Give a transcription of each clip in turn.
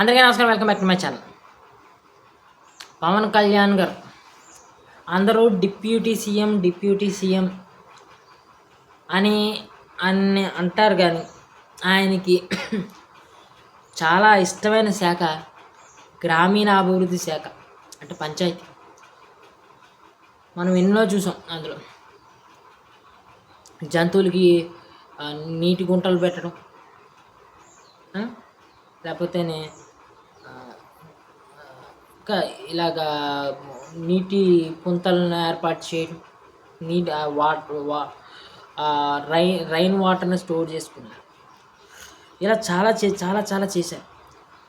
అందరికీ నమస్కారం welcome back to my channel. Pawan Kalyan garu అందరూ డిప్యూటీ సీఎం డిప్యూటీ సీఎం అని అని అంటారు కానీ ఆయనకి చాలా ఇష్టమైన శాఖ గ్రామీణాభివృద్ధి శాఖ అంటే పంచాయతీ. మనం ఎన్నో చూసాం అందులో. జంతువులకి నీటి గుంటలు పెట్టడం లేకపోతేనే ఇంకా ఇలాగా నీటి పుంతలను ఏర్పాటు చేయడం నీటి వాటర్ వా రైన్ రైన్ వాటర్ని స్టోర్ చేసుకున్నారు. ఇలా చాలా చే చాలా చాలా చేశారు.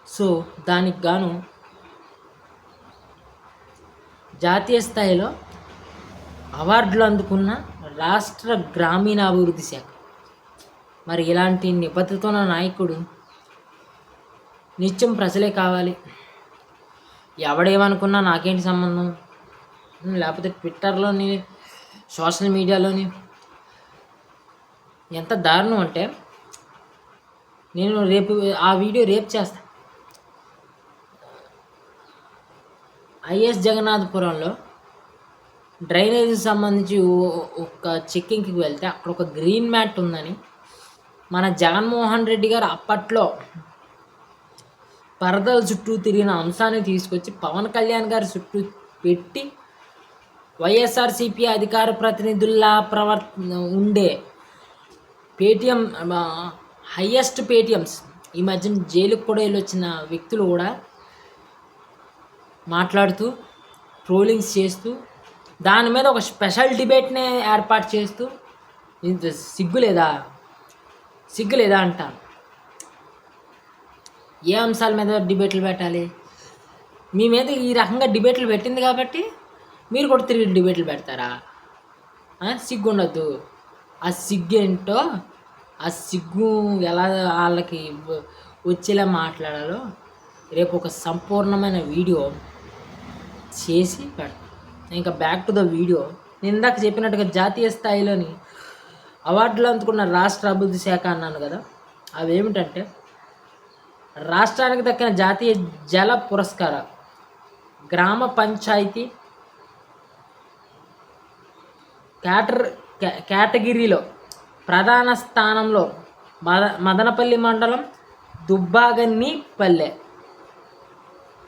సో దానికి గాను జాతీయ స్థాయిలో అవార్డులు అందుకున్న రాష్ట్ర గ్రామీణాభివృద్ధి శాఖ. మరి ఇలాంటి నిబద్ధత ఉన్న నాయకుడు నిత్యం ప్రజలే కావాలి. ఎవడేమనుకున్నా నాకేంటి సంబంధం? లేకపోతే ట్విట్టర్లోని సోషల్ మీడియాలోని. ఎంత దారుణం అంటే నేను రేపు ఆ వీడియో రేపు చేస్తా. ఐఎస్ జగన్నాథపురంలో డ్రైనేజీకి సంబంధించి ఒక చెక్కింగ్కి వెళ్తే అక్కడ ఒక గ్రీన్ మ్యాట్ ఉందని మన జగన్మోహన్ రెడ్డి గారు అప్పట్లో పరదల చుట్టూ తిరిగిన అంశాన్ని తీసుకొచ్చి పవన్ కళ్యాణ్ గారి చుట్టూ పెట్టి వైఎస్ఆర్సీపీ అధికార ప్రతినిధుల్లా ప్రవర్ ఉండే పేటిఎం హయ్యెస్ట్ పేటిఎమ్స్ ఈ మధ్యన జైలుకు కూడా వెళ్ళొచ్చిన వ్యక్తులు కూడా మాట్లాడుతూ ట్రోలింగ్స్ చేస్తూ దాని మీద ఒక స్పెషల్ డిబేట్నే ఏర్పాటు చేస్తూ సిగ్గు లేదా సిగ్గు లేదా అంటాను ఏ అంశాల మీద డిబేట్లు పెట్టాలి? మీ మీద ఈ రకంగా డిబేట్లు పెట్టింది కాబట్టి మీరు కూడా తిరిగి డిబేట్లు పెడతారా? సిగ్గు ఉండద్దు ఆ సిగ్గు ఏంటో ఆ సిగ్గు ఎలా వాళ్ళకి వచ్చేలా మాట్లాడాలో రేపు ఒక సంపూర్ణమైన వీడియో చేసి పెడతాను ఇంకా బ్యాక్ టు ద వీడియో నేను ఇందాక చెప్పినట్టుగా జాతీయ స్థాయిలోని అవార్డులు అందుకున్న రాష్ట్ర అభివృద్ధి శాఖ అన్నాను కదా అవి ఏమిటంటే రాష్ట్రానికి దక్కిన జాతీయ జల పురస్కారాలు గ్రామ పంచాయతీ కేటర్ కేటగిరీలో ప్రధాన స్థానంలో మద మదనపల్లి మండలం దుబ్బాగన్ని పల్లె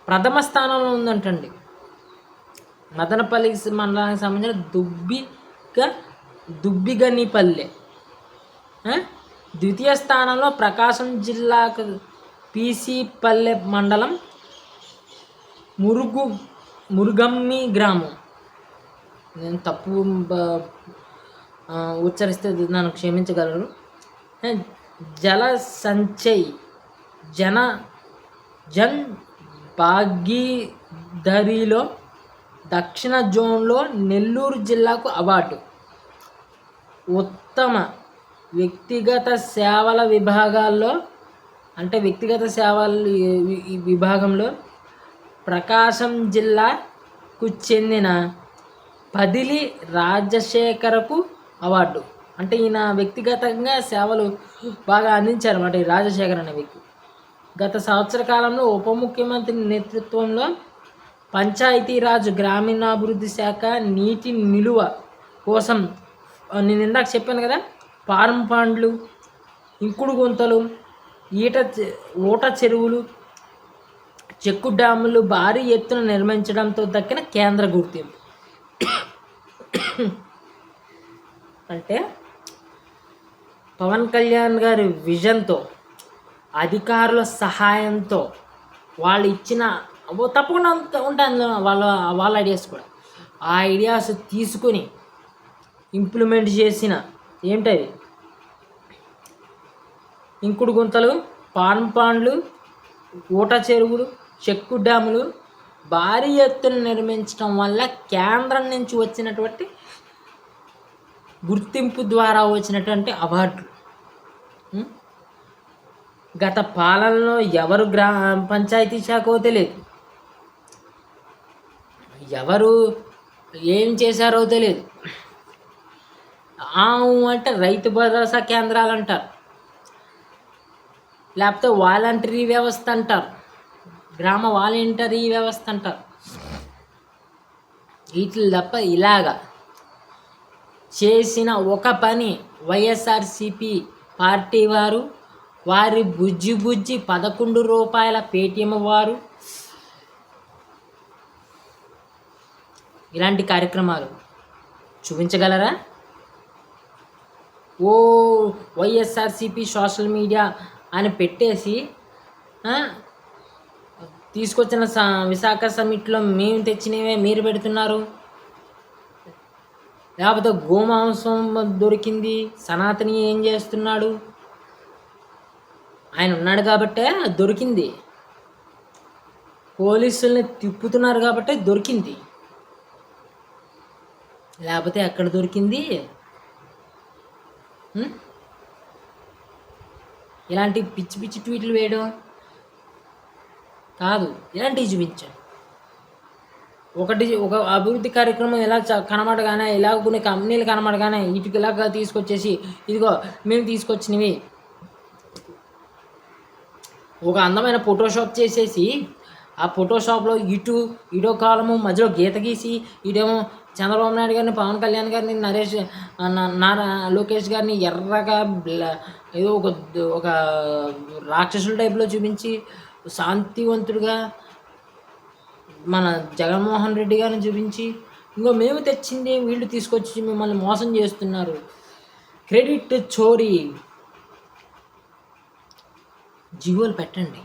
ప్రథమ స్థానంలో ఉందంటండి. మదనపల్లి మండలానికి సంబంధించిన దుబ్బిగ దుబ్బిగనిపల్లె ఆ? ద్వితీయ స్థానంలో ప్రకాశం జిల్లాకు పీసీపల్లె మండలం మురుగు మురుగమ్మి గ్రామం. నేను తప్పు ఉచ్చరిస్తే నన్ను క్షమించగలరు. జల సంచయ్ జన జన్ భాగీదరిలో దక్షిణ జోన్లో నెల్లూరు జిల్లాకు అవార్డు. ఉత్తమ వ్యక్తిగత సేవల విభాగాల్లో అంటే వ్యక్తిగత సేవల విభాగంలో ప్రకాశం జిల్లాకు చెందిన పదిలి రాజశేఖరకు అవార్డు. అంటే ఈయన వ్యక్తిగతంగా సేవలు బాగా అందించారు అన్నమాట ఈ రాజశేఖర్ అనే వ్యక్తి. గత సంవత్సర కాలంలో ఉప ముఖ్యమంత్రి నేతృత్వంలో పంచాయతీరాజ్ గ్రామీణాభివృద్ధి శాఖ నీటి నిలువ కోసం నేను ఇందాక చెప్పాను కదా పారం పాండ్లు ఇంకుడు గుంతలు ఈట ఊట చెరువులు చెక్కు డ్యాములు భారీ ఎత్తున నిర్మించడంతో దక్కిన కేంద్ర గుర్తింపు. అంటే పవన్ కళ్యాణ్ గారి విజన్తో అధికారుల సహాయంతో వాళ్ళు ఇచ్చిన తప్పకుండా ఉంట- వాళ్ళ వాళ్ళ ఐడియాస్ కూడా. ఆ ఐడియాస్ తీసుకుని ఇంప్లిమెంట్ చేసిన ఏంటది? ఇంకుడు గుంతలు పాన్పాండ్లు ఊట చెరువులు చెక్కు డ్యాములు భారీ ఎత్తున నిర్మించడం వల్ల కేంద్రం నుంచి వచ్చినటువంటి గుర్తింపు ద్వారా వచ్చినటువంటి అవార్డులు. గత పాలనలో ఎవరు గ్రా పంచాయతీ శాఖో తెలియదు ఎవరు ఏం చేశారో తెలియదు ఆ అంటే రైతు భరోసా కేంద్రాలు అంటారు. లేకపోతే వాలంటరీ వ్యవస్థ అంటారు. గ్రామ వాలంటరీ వ్యవస్థ అంటారు. వీటి తప్ప ఇలాగా చేసిన ఒక పని వైఎస్ఆర్సిపి పార్టీ వారు వారి బుజ్జి బుజ్జి పదకొండు రూపాయల పేటీఎం వారు ఇలాంటి కార్యక్రమాలు చూపించగలరా? ఓ వైఎస్ఆర్సిపి సోషల్ మీడియా అని పెట్టేసి తీసుకొచ్చిన విశాఖ సమిట్లో మేము తెచ్చినవే మీరు పెడుతున్నారు. లేకపోతే గోమాంసం దొరికింది సనాతని ఏం చేస్తున్నాడు? ఆయన ఉన్నాడు కాబట్టే దొరికింది. పోలీసుల్ని తిప్పుతున్నారు కాబట్టి దొరికింది. లేకపోతే ఎక్కడ దొరికింది? ఇలాంటి పిచ్చి పిచ్చి ట్వీట్లు వేయడం కాదు ఇలాంటివి చూపించండి. ఒకటి ఒక అభివృద్ధి కార్యక్రమం ఎలా కనబడగానే ఇలా కొన్ని కంపెనీలు కనబడగానే ఇటుకి ఇలాగా తీసుకొచ్చేసి ఇదిగో మేము తీసుకొచ్చినవి. ఒక అందమైన ఫోటోషాప్ చేసేసి ఆ ఫోటోషాప్లో ఇటు ఇటో కాలము మధ్యలో గీత గీసి ఇటేమో చంద్రబాబు నాయుడు గారిని పవన్ కళ్యాణ్ గారిని నరేష్ నారా లోకేష్ గారిని ఎర్రగా ఏదో ఒక ఒక రాక్షసుల టైప్లో చూపించి శాంతివంతుడిగా మన జగన్మోహన్ రెడ్డి గారిని చూపించి ఇంకో మేము తెచ్చింది వీళ్ళు తీసుకొచ్చి మిమ్మల్ని మోసం చేస్తున్నారు. క్రెడిట్ చోరీ. జివోలు పెట్టండి.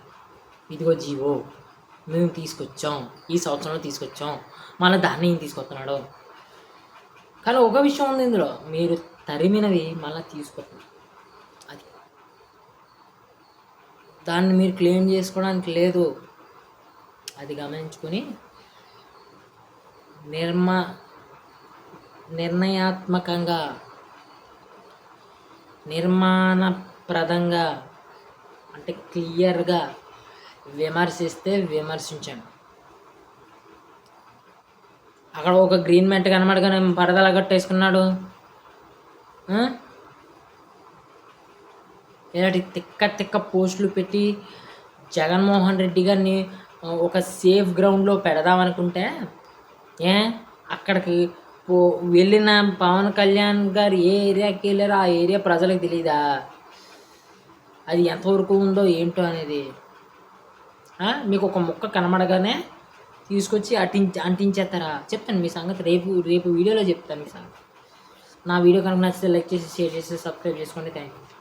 ఇదిగో జివో. మేము తీసుకొచ్చాం. ఈ సంవత్సరంలో తీసుకొచ్చాం. మళ్ళీ దాన్ని ఏం తీసుకొస్తున్నాడు కానీ ఒక విషయం ఉంది ఇందులో. మీరు తరిమినవి మళ్ళీ తీసుకొస్తున్నారు అది. దాన్ని మీరు క్లెయిమ్ చేసుకోవడానికి లేదు. అది గమనించుకొని నిర్మ నిర్ణయాత్మకంగా నిర్మాణప్రదంగా అంటే క్లియర్గా విమర్శిస్తే విమర్శించాను అక్కడ ఒక గ్రీన్ మెంట్ కనబడగానే పరదలా కట్టేసుకున్నాడు. ఇలాంటి తిక్క తిక్క పోస్టులు పెట్టి జగన్మోహన్ రెడ్డి గారిని ఒక సేఫ్ గ్రౌండ్లో పెడదామనుకుంటే ఏ? అక్కడికి పో వెళ్ళిన పవన్ కళ్యాణ్ గారు ఏ ఏరియాకి వెళ్ళారో ఆ ఏరియా ప్రజలకు తెలియదా అది ఎంతవరకు ఉందో ఏంటో అనేది. మీకు ఒక ముక్క కనబడగానే తీసుకొచ్చి అటించి అంటించేస్తారా? చెప్తాను మీ సంగతి. రేపు రేపు వీడియోలో చెప్తాను మీ సంగతి. నా వీడియో కనుక నచ్చితే లైక్ చేసి షేర్ చేసి సబ్స్క్రైబ్ చేసుకోండి. Thank you